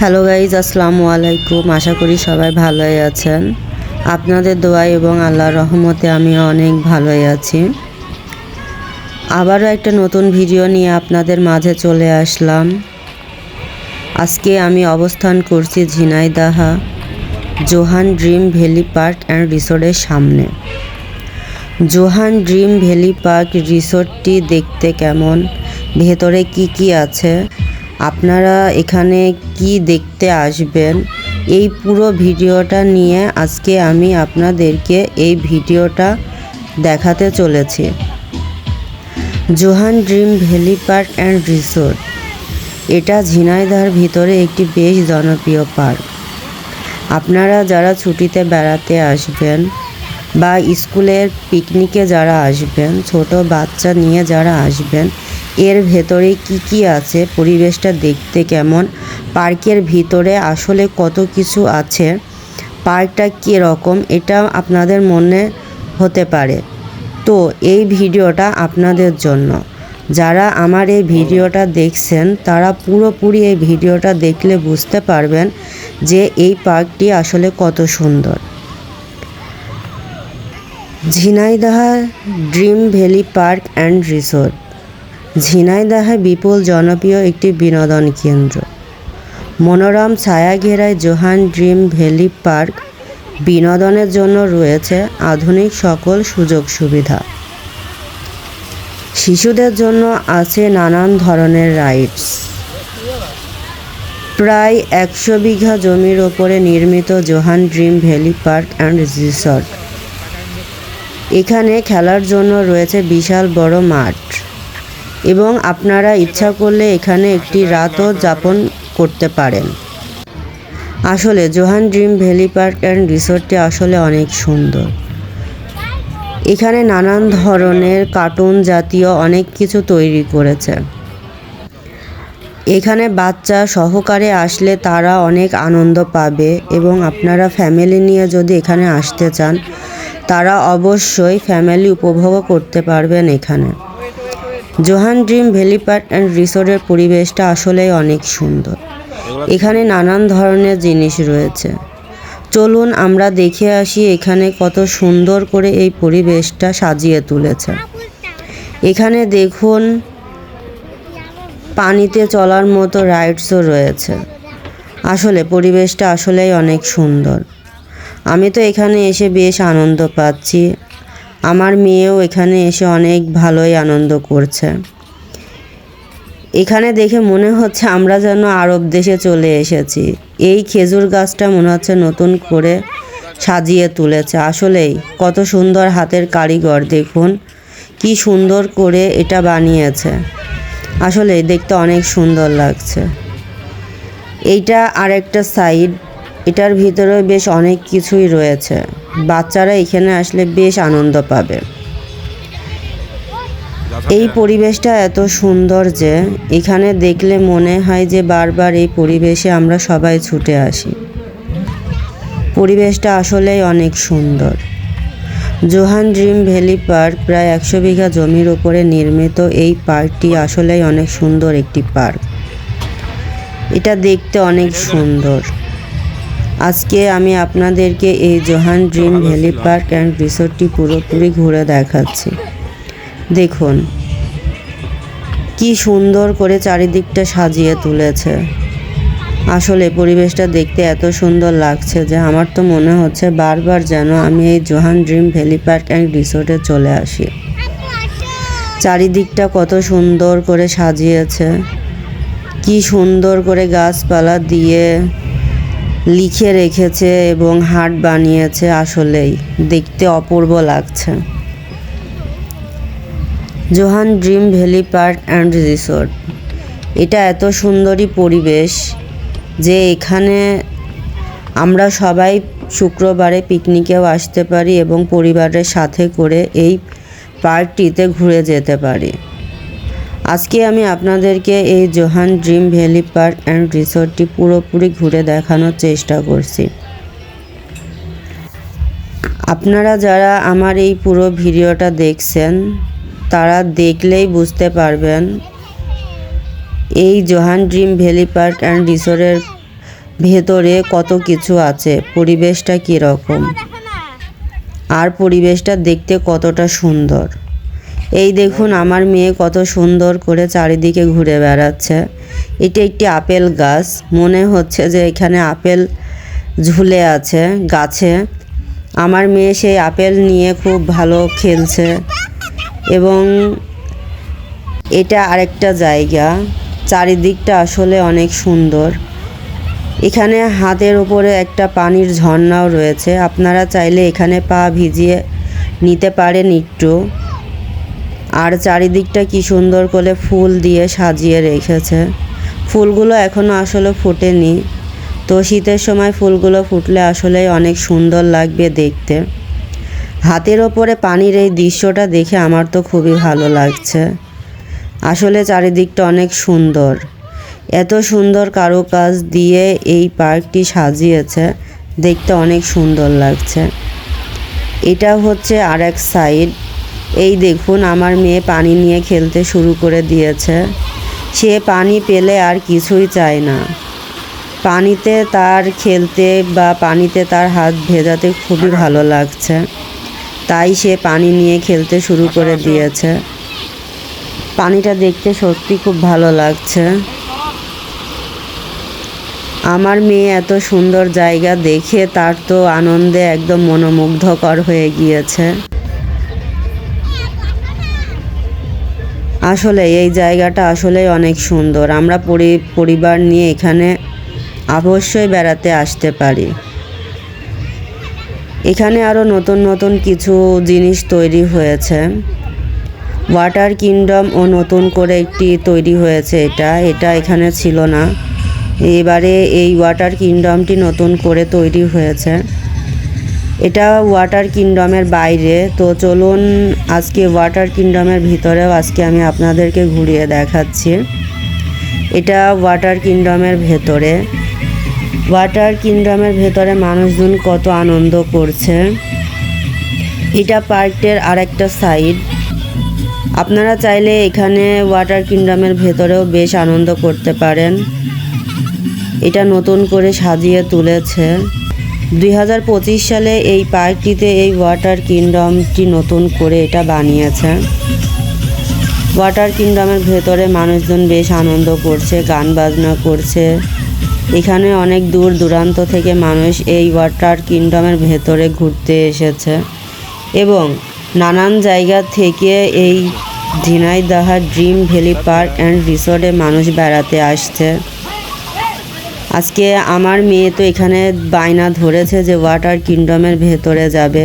Hello guys আসসালামু আলাইকুম আশা করি সবাই ভালোই আছেন। আপনাদের দোয়া এবং আল্লাহর রহমতে আমি অনেক ভালোই আছি। আবারও একটা নতুন ভিডিও নিয়ে আপনাদের মাঝে চলে আসলাম। আজকে আমি অবস্থান করছি Jhenaidah, Johan dream valley park and রিসোর্টের সামনে। জোহান ড্রিম ভ্যালি পার্ক রিসোর্টটি দেখতে কেমন? ভেতরে কি কি আছে? আপনারা এখানে কি দেখতে আসবেন? এই পুরো ভিডিওটা নিয়ে আজকে আমি আপনাদেরকে এই ভিডিওটা দেখাতে চলেছি। Johan dream valley park and resort. এটা ঝিনাইদহের ভিতরে একটি বেশ জনপ্রিয় পার্ক। আপনারা যারা ছুটিতে বেড়াতে আসবেন বা স্কুলের পিকনিকে যারা আসবেন, ছোট বাচ্চা নিয়ে যারা আসবেন এর ভেতরে কি কি আছে? পরিবেশটা দেখতে কেমন? পার্কের ভিতরে আসলে কত কিছু আছে? পার্কটা কীরকম? এটা আপনাদের মনে হতে পারে। তো এই ভিডিওটা আপনাদের জন্য। যারা আমার এই ভিডিওটা দেখছেন, তারা পুরোপুরি এই ভিডিওটা দেখলে বুঝতে পারবেন যে এই পার্কটি আসলে কত সুন্দর। Jhenaidah dream valley park and resort. ঝিনাইদহে বিপুল জনপ্রিয় একটি বিনোদন কেন্দ্র। মনোরম ছায়া ঘেরায় জোহান ড্রিম ভ্যালি পার্ক বিনোদনের জন্য রয়েছে আধুনিক সকল সুযোগ সুবিধা। শিশুদের জন্য আছে নানান ধরনের রাইডস। প্রায় একশো বিঘা জমির ওপরে নির্মিত Johan dream valley park and resort. এখানে খেলার জন্য রয়েছে বিশাল বড় মাঠ। এবং আপনারা ইচ্ছা করলে এখানে একটি রাতও যাপন করতে পারেন। আসলে Johan dream valley park and রিসোর্টটি আসলে অনেক সুন্দর। এখানে নানান ধরনের কার্টুন জাতীয় অনেক কিছু তৈরি করেছে। এখানে বাচ্চা সহকারে আসলে তারা অনেক আনন্দ পাবে এবং আপনারা ফ্যামিলি নিয়ে যদি এখানে আসতে চান, তারা অবশ্যই ফ্যামিলি উপভোগও করতে পারবেন এখানে। Johan dream valley park and রিসোর্টের পরিবেশটা আসলেই অনেক সুন্দর। এখানে নানান ধরনের জিনিস রয়েছে। চলুন আমরা দেখে আসি এখানে কত সুন্দর করে এই পরিবেশটা সাজিয়ে তুলেছে। এখানে দেখুন, পানিতে চলার মতো রাইডসও রয়েছে। আসলে পরিবেশটা আসলেই অনেক সুন্দর। আমি তো এখানে এসে বেশ আনন্দ পাচ্ছি। আমার মেয়েও এখানে এসে অনেক ভালোই আনন্দ করছে। এখানে দেখে মনে হচ্ছে আমরা যেন আরব দেশে চলে এসেছি। এই খেজুর গাছটা মনে হচ্ছে নতুন করে সাজিয়ে তুলেছে। আসলেই কত সুন্দর হাতের কারিগর, দেখুন, কি সুন্দর করে এটা বানিয়েছে। আসলে দেখতে অনেক সুন্দর লাগছে। এইটা আরেকটা সাইড, এটার ভিতরে বেশ অনেক কিছুই রয়েছে। বাচ্চারা এখানে আসলে বেশ আনন্দ পাবে। এই পরিবেশটা এত সুন্দর যে এখানে দেখলে মনে হয় যে বারবার এই পরিবেশে আমরা সবাই ছুটে আসি। পরিবেশটা আসলেই অনেক সুন্দর। জোহান ড্রিম ভ্যালি পার্ক প্রায় একশো বিঘা জমির ওপরে নির্মিত এই পার্কটি আসলেই অনেক সুন্দর একটি পার্ক। এটা দেখতে অনেক সুন্দর। আজকে আমি আপনাদেরকে এই Johan dream valley park and রিসোর্টটি পুরোপুরি ঘুরে দেখাচ্ছি। দেখুন কি সুন্দর করে চারিদিকটা সাজিয়ে তুলেছে। আসলে পরিবেশটা দেখতে এত সুন্দর লাগছে যে আমার তো মনে হচ্ছে বারবার যেন আমি এই Johan dream valley park and রিসোর্টে চলে আসি। চারিদিকটা কত সুন্দর করে সাজিয়েছে। কি সুন্দর করে গাছপালা দিয়ে লিখে রেখেছে এবং হাট বানিয়েছে আসলেই। দেখতে অপূর্ব লাগছে। Johan dream valley park and resort. এটা এত সুন্দরী পরিবেশ যে এখানে আমরা সবাই শুক্রবারে পিকনিকেও আসতে পারি এবং পরিবারের সাথে করে এই পার্কটিতে ঘুরে যেতে পারি। আজকে আমি আপনাদেরকে এই Johan dream valley park and রিসোর্টটি পুরোপুরি ঘুরে দেখানোর চেষ্টা করছি। আপনারা যারা আমার এই পুরো ভিডিওটা দেখছেন, তারা দেখলেই বুঝতে পারবেন, এই Johan dream valley park and রিসোর্টের ভেতরে কত কিছু আছে, পরিবেশটা কীরকম, আর পরিবেশটা দেখতে কতটা সুন্দর। এই দেখুন, আমার মেয়ে কত সুন্দর করে চারিদিকে ঘুরে বেড়াচ্ছে। এটি একটি আপেল গাছ। মনে হচ্ছে যে এখানে আপেল ঝুলে আছে গাছে। আমার মেয়ে সেই আপেল নিয়ে খুব ভালো খেলছে এবং এটা আরেকটা জায়গা। চারিদিকটা আসলে অনেক সুন্দর। এখানে হাতের উপরে একটা পানির ঝর্ণাও রয়েছে। আপনারা চাইলে এখানে পা ভিজিয়ে নিতে পারেন একটু। আর চারিদিকটা কি সুন্দর করে ফুল দিয়ে সাজিয়ে রেখেছে। ফুলগুলো এখনও আসলে ফোটেনি। তো শীতের সময় ফুলগুলো ফুটলে আসলে অনেক সুন্দর লাগবে দেখতে। হাতের ওপরে পানির এই দৃশ্যটা দেখে আমার তো খুবই ভালো লাগছে। আসলে চারিদিকটা অনেক সুন্দর। এত সুন্দর কারুকাজ দিয়ে এই পার্কটি সাজিয়েছে। দেখতে অনেক সুন্দর লাগছে। এটা হচ্ছে আর এক সাইড। এই দেখুন, আমার মেয়ে পানি নিয়ে খেলতে শুরু করে দিয়েছে। সে পানি পেলে আর কিছুই চায় না। পানিতে তার খেলতে বা পানিতে তার হাত ভেজাতে খুবই ভালো লাগছে। তাই সে পানি নিয়ে খেলতে শুরু করে দিয়েছে। পানিটা দেখতে সত্যি খুব ভালো লাগছে। আমার মেয়ে এত সুন্দর জায়গা দেখে তার তো আনন্দে একদম মনোমুগ্ধকর হয়ে গিয়েছে। আসলে এই জায়গাটা আসলে অনেক সুন্দর। আমরা পরি, পরিবার নিয়ে এখানে অবশ্যই বেড়াতে আসতে পারি। এখানে আরও নতুন নতুন কিছু জিনিস তৈরি হয়েছে। ওয়াটার কিংডম ও নতুন করে একটি তৈরি হয়েছে এটা। এটা এখানে ছিল না। এবারে এই ওয়াটার কিংডমটি নতুন করে তৈরি হয়েছে। এটা ওয়াটার কিংডমের বাইরে। তো চলুন আজকে ওয়াটার কিংডমের ভিতরেও আজকে আমি আপনাদেরকে ঘুরিয়ে দেখাচ্ছি। এটা ওয়াটার কিংডমের ভেতরে। ওয়াটার কিংডমের ভেতরে মানুষজন কত আনন্দ করছে। এটা পার্কটির আরেকটা সাইড আপনারা চাইলে এখানে ওয়াটার কিংডমের ভেতরেও বেশ আনন্দ করতে পারেন। এটা নতুন করে সাজিয়ে তুলেছে। দুই হাজার পঁচিশ সালে এই পার্কটিতে এই ওয়াটার কিংডমটি নতুন করে এটা বানিয়েছে। ওয়াটার কিংডমের ভেতরে মানুষজন বেশ আনন্দ করছে, গান বাজনা করছে। এখানে অনেক দূর দূরান্ত থেকে মানুষ এই ওয়াটার কিংডমের ভেতরে ঘুরতে এসেছে এবং নানান জায়গা থেকে এই Jhenaidah dream valley park and রিসোর্টে মানুষ বেড়াতে আসছে। আজকে আমার মেয়ে তো এখানে বায়না ধরেছে যে ওয়াটার কিংডমের ভেতরে যাবে।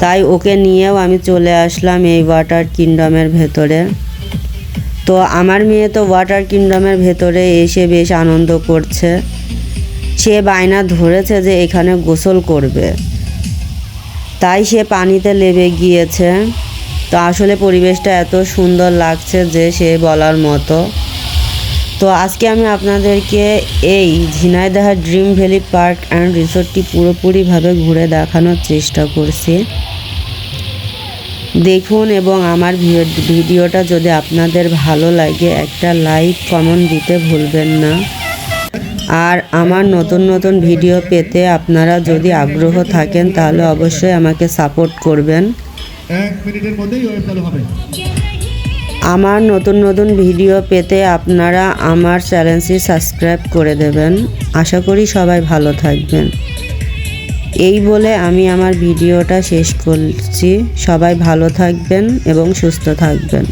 তাই ওকে নিয়েও আমি চলে আসলাম এই ওয়াটার কিংডমের ভেতরে। তো আমার মেয়ে তো ওয়াটার কিংডমের ভেতরে এসে বেশ আনন্দ করছে। সে বায়না ধরেছে যে এখানে গোসল করবে। তাই সে পানিতে লেবে গিয়েছে। তো আসলে পরিবেশটা এত সুন্দর লাগছে যে সে বলার মতো। তো আজকে আমি আপনাদেরকে এই Jhenaidah dream valley park and রিসোর্টটি পুরোপুরিভাবে ঘুরে দেখানোর চেষ্টা করছি। দেখুন এবং আমার ভিডিওটা যদি আপনাদের ভালো লাগে, একটা লাইক, কমেন্ট দিতে ভুলবেন না। আর আমার নতুন নতুন ভিডিও পেতে আপনারা যদি আগ্রহ থাকেন, তাহলে অবশ্যই আমাকে সাপোর্ট করবেন। এক মিনিটের মধ্যেই হবে। আমার নতুন নতুন ভিডিও পেতে আপনারা আমার চ্যানেলটি সাবস্ক্রাইব করে দেবেন। আশা করি সবাই ভালো থাকবেন। এই বলে আমি আমার ভিডিওটা শেষ করছি। সবাই ভালো থাকবেন এবং সুস্থ থাকবেন।